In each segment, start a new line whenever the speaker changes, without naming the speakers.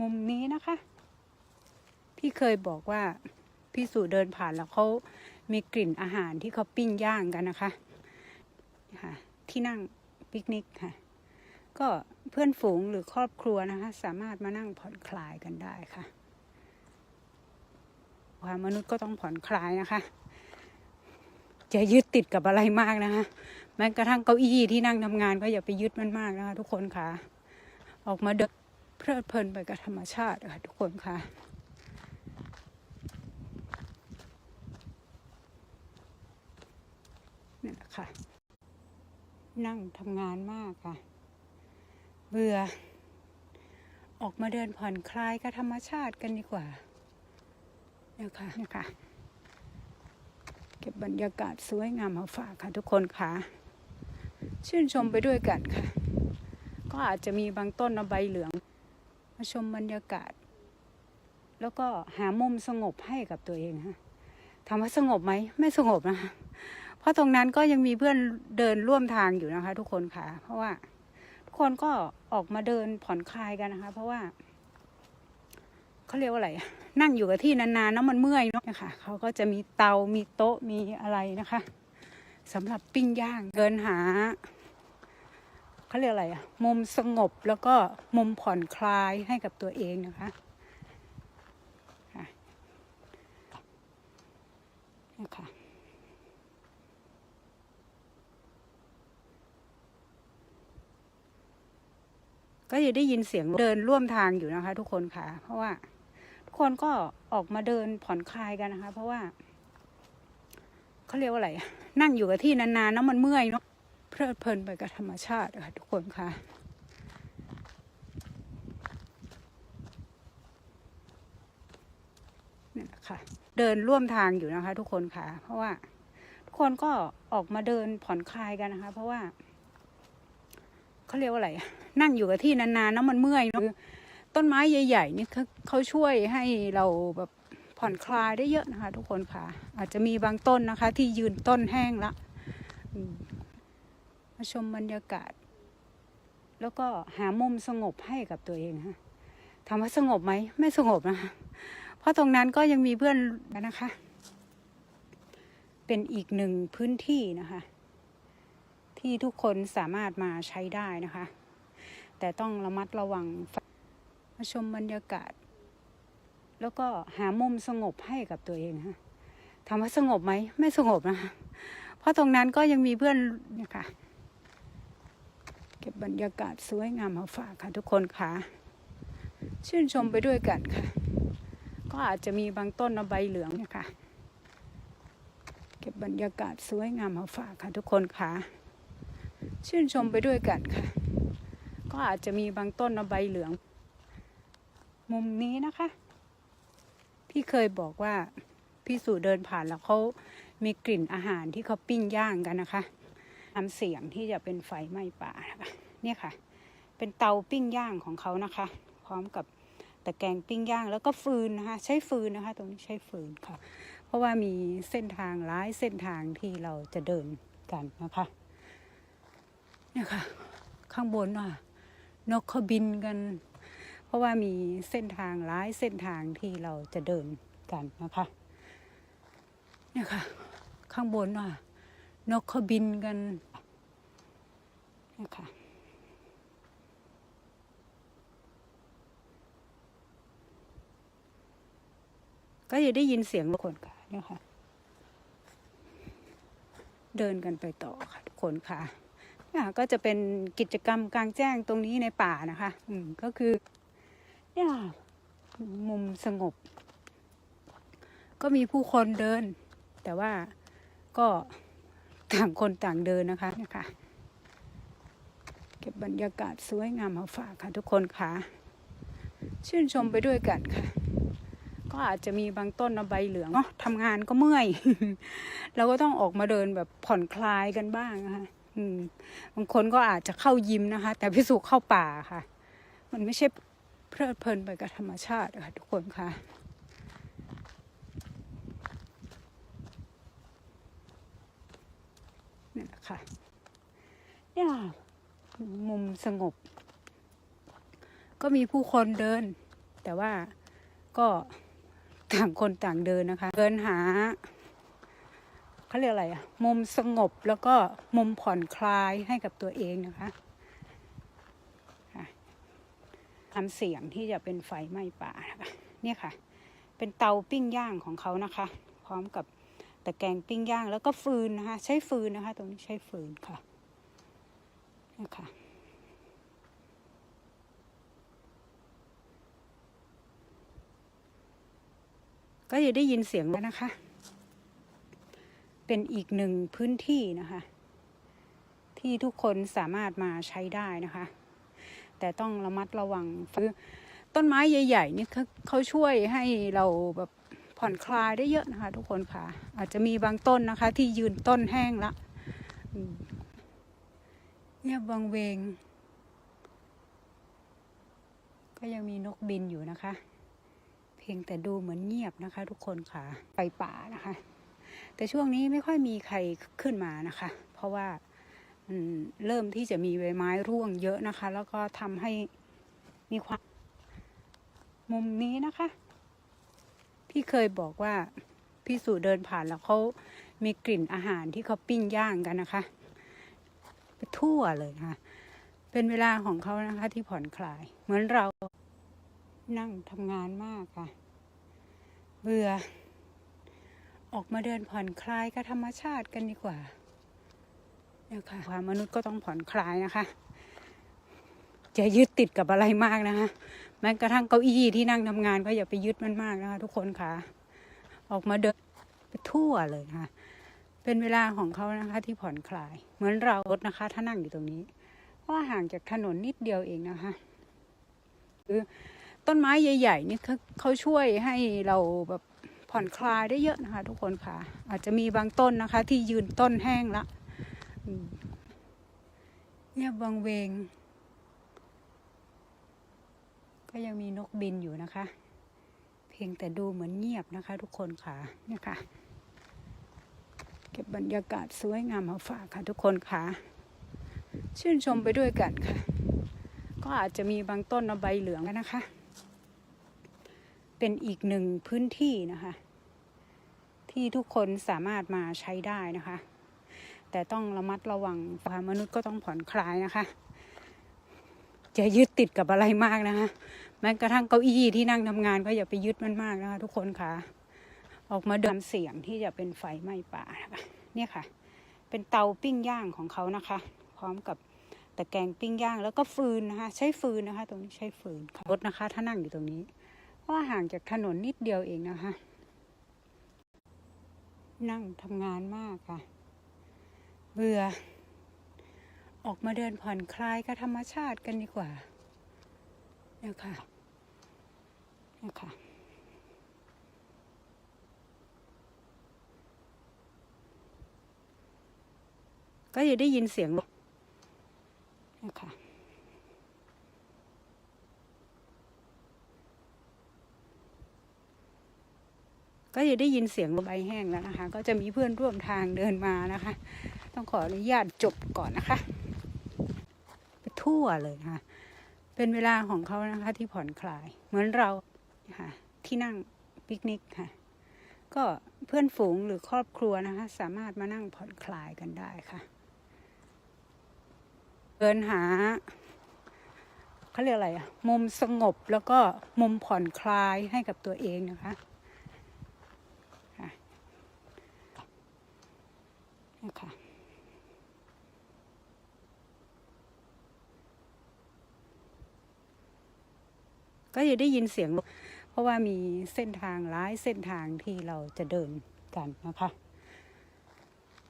มุมนี้นะคะ พี่เคยบอกว่าพี่สุเดินผ่านแล้วเขามีกลิ่นอาหารที่เขาปิ้งย่างกันนะคะค่ะที่นั่งปิกนิกค่ะ ก็เพื่อนฝูงหรือครอบครัวนะคะ สามารถมานั่งผ่อนคลายกันได้ค่ะความมนุษย์ก็ต้องผ่อนคลายนะคะอย่ายึดติดกับอะไรมากนะคะ แม้กระทั่งเก้าอี้ที่นั่งทำงานก็อย่าไปยึดมันมากนะคะ ทุกคนค่ะ ออกมาเดิน เพลิดเพลินไปกับธรรมชาติค่ะทุกคนค่ะ นี่นแหละค่ะ นั่งทำงานมากค่ะ เบื่อ ออกมาเดินผ่อนคลายกับธรรมชาติกันดีกว่าเนี่ยค่ะเนี่ยค่ะ เก็บบรรยากาศสวยงามมาฝากค่ะทุกคนค่ะ ชื่นชมไปด้วยกันค่ะก็อาจจะมีบางต้นเอาใบเหลือง มาชมบรรยากาศ แล้วก็หามุมสงบให้กับตัวเองฮะถามว่าสงบไหมไม่สงบนะคะเพราะตรงนั้นก็ยังมีเพื่อนเดินร่วมทางอยู่นะคะ ทุกคนค่ะ เพราะว่า ทุกคนก็ออกมาเดินผ่อนคลายกันนะคะ เพราะว่าเขาเรียกว่าอะไร นั่งอยู่กับที่นานๆแล้วมันเมื่อยเนาะนะคะเขาก็จะมีเตามีโต๊ะมีอะไรนะคะสำหรับปิ้งย่างเดินหา เขาเรียกอะไรอะมุมสงบแล้วก็มุมผ่อนคลายให้กับตัวเองนะคะค่ะนะคะก็จะได้ยินเสียงเดินร่วมทางอยู่นะคะ ทุกคนค่ะ เพราะว่า ทุกคนก็ออกมาเดินผ่อนคลายกันนะคะ เพราะว่าเขาเรียกว่าอะไรนั่งอยู่กับที่นานๆแล้วมันเมื่อยเนาะ ลิดเพลินไปกับธรรมชาติค่ะทุกคนค่ะนี่นะคะเดินร่วมทางอยู่นะคะ ทุกคนค่ะ เพราะว่า ทุกคนก็ออกมาเดินผ่อนคลายกันนะคะ เพราะว่าเขาเรียกว่าอะไร นั่งอยู่กับที่นานๆแล้วมันเมื่อยคือต้นไม้ใหญ่ๆนี่เขาช่วยให้เราแบบผ่อนคลายได้เยอะนะคะ ทุกคนค่ะ อาจจะมีบางต้นนะคะ ที่ยืนต้นแห้งละ มาชมบรรยากาศ แล้วก็หามุมสงบให้กับตัวเองฮะถามว่าสงบไหมไม่สงบนะคะเพราะตรงนั้นก็ยังมีเพื่อนนะคะ เป็นอีกหนึ่งพื้นที่นะคะ ที่ทุกคนสามารถมาใช้ได้นะคะ แต่ต้องระมัดระวังมาชมบรรยากาศ แล้วก็หามุมสงบให้กับตัวเองฮะถามว่าสงบไหมไม่สงบนะคะเพราะตรงนั้นก็ยังมีเพื่อนนี่ยค่ะ เก็บบรรยากาศสวยงามมาฝากค่ะทุกคนค่ะ ชื่นชมไปด้วยกันค่ะ ก็อาจจะมีบางต้นเอาใบเหลืองเนี่ยค่ะ เก็บบรรยากาศสวยงามมาฝากค่ะทุกคนค่ะ ชื่นชมไปด้วยกันค่ะ ก็อาจจะมีบางต้นเอาใบเหลือง มุมนี้นะคะ พี่เคยบอกว่าพี่สุเดินผ่านแล้วเขามีกลิ่นอาหารที่เขาปิ้งย่างกันนะคะ ทำเสี่ยงที่จะเป็นไฟไหม้ป่านะคะเนี่ยค่ะ เป็นเตาปิ้งย่างของเขานะคะ พร้อมกับตะแกรงปิ้งย่างแล้วก็ฟืนนะคะ ใช้ฟืนนะคะ ตรงนี้ใช้ฟืนค่ะ เพราะว่ามีเส้นทางหลายเส้นทางที่เราจะเดินกันนะคะเนี่ยค่ะ ข้างบนอะนกเขาบินกัน เพราะว่ามีเส้นทางหลายเส้นทางที่เราจะเดินกันนะคะเนี่ยค่ะ ข้างบนอะ นกเขาบินกันนี่ยค่ะก็จะได้ยินเสียงทุกคนค่ะเนี่ยค่ะ เดินกันไปต่อค่ะทุกคนค่ะเนี่ยก็จะเป็นกิจกรรมกลางแจ้งตรงนี้ในป่านะคะ อืมก็คือ เนี่ยมุมสงบ ก็มีผู้คนเดิน แต่ว่าก็ ต่างคนต่างเดินนะคะเนี่ยค่ะเก็บบรรยากาศสวยงามมาฝากค่ะทุกคนค่ะ ชื่นชมไปด้วยกันค่ะ ก็อาจจะมีบางต้นใบเหลืองเนาะทำงานก็เมื่อยเราก็ต้องออกมาเดินแบบผ่อนคลายกันบ้างนะคะอืมบางคนก็อาจจะเข้ายิมนะคะ แต่พิสูจเข้าป่าค่ะ มันไม่ใช่เพลิดเพลินไปกับธรรมชาติค่ะทุกคนค่ะ นี่แหละค่ะเนี่ยมุมสงบ ก็มีผู้คนเดิน แต่ว่าก็ต่างคนต่างเดินนะคะ เดินหาเขาเรียกอะไรอะมุมสงบแล้วก็มุมผ่อนคลายให้กับตัวเองนะคะค่ะทำเสียงที่จะเป็นไฟไหม้ป่านะคะเนี่ยค่ะ เป็นเตาปิ้งย่างของเขานะคะ พร้อมกับ ตะแกรงปิ้งย่าง แล้วก็ฟืนนะคะ ใช้ฟืนนะคะ ตรงนี้ใช้ฟืนค่ะนี่ยค่ะก็จะได้ยินเสียงแล้วนะคะ เป็นอีกหนึ่งพื้นที่นะคะ ที่ทุกคนสามารถมาใช้ได้นะคะ แต่ต้องระมัดระวังคือต้นไม้ใหญ่ ๆ นี่เขาเขาช่วยให้เราแบบ ผ่อนคลายได้เยอะนะคะ ทุกคนค่ะ อาจจะมีบางต้นนะคะ ที่ยืนต้นแห้งละเงียบบางเวง ก็ยังมีนกบินอยู่นะคะ เพียงแต่ดูเหมือนเงียบนะคะ ทุกคนค่ะไปป่านะคะ แต่ช่วงนี้ไม่ค่อยมีใครขึ้นมานะคะ เพราะว่าเริ่มที่จะมีใบไม้ร่วงเยอะนะคะ แล้วก็ทำให้มีความมุมนี้นะคะ พี่เคยบอกว่าพี่สุเดินผ่านแล้วเขามีกลิ่นอาหารที่เขาปิ้งย่างกันนะคะ ไปทั่วเลยนะคะเป็นเวลาของเขานะคะ ที่ผ่อนคลาย เหมือนเรานั่งทำงานมากค่ะ เบื่อ ออกมาเดินผ่อนคลายกับธรรมชาติกันดีกว่าเนี่ยค่ะความมนุษย์ก็ต้องผ่อนคลายนะคะจะยึดติดกับอะไรมากนะคะ แม้กระทั่งเก้าอี้ที่นั่งทำงานก็อย่าไปยึดมันมากนะคะทุกคนค่ะ ออกมาเดินไปทั่วเลยนะคะเป็นเวลาของเขานะคะ ที่ผ่อนคลาย เหมือนเรารถนะคะ ถ้านั่งอยู่ตรงนี้เพราะว่าห่างจากถนนนิดเดียวเองนะคะคือต้นไม้ใหญ่ๆนี่เขาช่วยให้เราแบบผ่อนคลายได้เยอะนะคะ ทุกคนค่ะ อาจจะมีบางต้นนะคะ ที่ยืนต้นแห้งละเงียบบางเวง ก็ยังมีนกบินอยู่นะคะ เพียงแต่ดูเหมือนเงียบนะคะ ทุกคนค่ะนี่ค่ะ เก็บบรรยากาศสวยงามมาฝากค่ะ ทุกคนค่ะชื่นชมไปด้วยกันค่ะ ก็อาจจะมีบางต้นใบเหลืองแล้วนะคะ เป็นอีกหนึ่งพื้นที่นะคะ ที่ทุกคนสามารถมาใช้ได้นะคะ แต่ต้องระมัดระวังความมนุษย์ก็ต้องผ่อนคลายนะคะจะยึดติดกับอะไรมากนะคะ แม้กระทั่งเก้าอี้ที่นั่งทำงานก็อย่าไปยึดมันมากนะคะทุกคนค่ะ ออกมาเดินเสียงที่จะเป็นไฟไหม้ป่านะคะเนี่ยค่ะ เป็นเตาปิ้งย่างของเขานะคะ พร้อมกับตะแกรงปิ้งย่างแล้วก็ฟืนนะคะ ใช้ฟืนนะคะ ตรงนี้ใช้ฟืนรถนะคะ ถ้านั่งอยู่ตรงนี้เพราะว่าห่างจากถนนนิดเดียวเองนะคะ นั่งทำงานมากค่ะ เบื่อ ออกมาเดินผ่อนคลายกับธรรมชาติกันดีกว่าเนี่ยค่ะ นี่ยค่ะก็จะได้ยินเสียงเนี่ยค่ะก็จะได้ยินเสียงใบแห้งแล้วนะคะ ก็จะมีเพื่อนร่วมทางเดินมานะคะ ต้องขออนุญาตจบก่อนนะคะไปทั่วเลยนะคะ เป็นเวลาของเขานะคะที่ผ่อนคลาย เหมือนเรา ค่ะที่นั่งปิกนิกค่ะ ก็เพื่อนฝูงหรือครอบครัวนะคะ สามารถมานั่งผ่อนคลายกันได้ค่ะเดินหาเขาเรียกอะไรอะมุมสงบแล้วก็มุมผ่อนคลายให้กับตัวเองนะคะค่ะคะก็จะได้ยินเสียง เพราะว่ามีเส้นทางหลายเส้นทางที่เราจะเดินกันนะคะ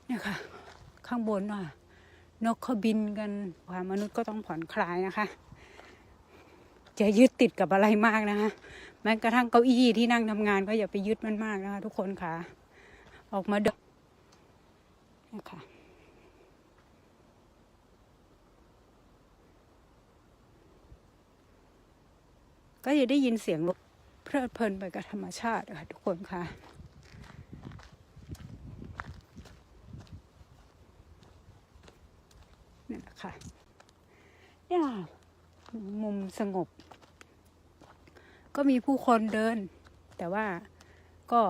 เนี่ยค่ะ ข้างบนอะนกเขาบินกันความมนุษย์ก็ต้องผ่อนคลายนะคะจะยึดติดกับอะไรมากนะคะแม้กระทั่งเก้าอี้ที่นั่งทำงานก็อย่าไปยึดมันมากนะคะ ทุกคนค่ะ ออกมาเดินเนี่ยค่ะก็จะได้ยินเสียงเพ ลิดเพลินไปกับธรรมชาติค่ะทุกคนค่ะนี่แหละค่ะเนี่ยมุมสงบ ก็มีผู้คนเดิน แต่ว่าก็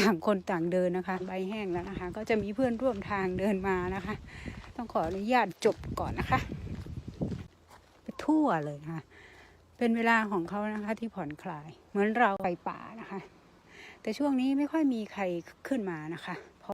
ต่างคนต่างเดินนะคะ ใบแห้งแล้วนะคะ ก็จะมีเพื่อนร่วมทางเดินมานะคะ ต้องขออนุญาตจบก่อนนะคะ ไปทั่วเลยนะคะ เป็นเวลาของเขานะคะที่ผ่อนคลาย เหมือนเราไปป่านะคะ แต่ช่วงนี้ไม่ค่อยมีใครขึ้นมานะคะ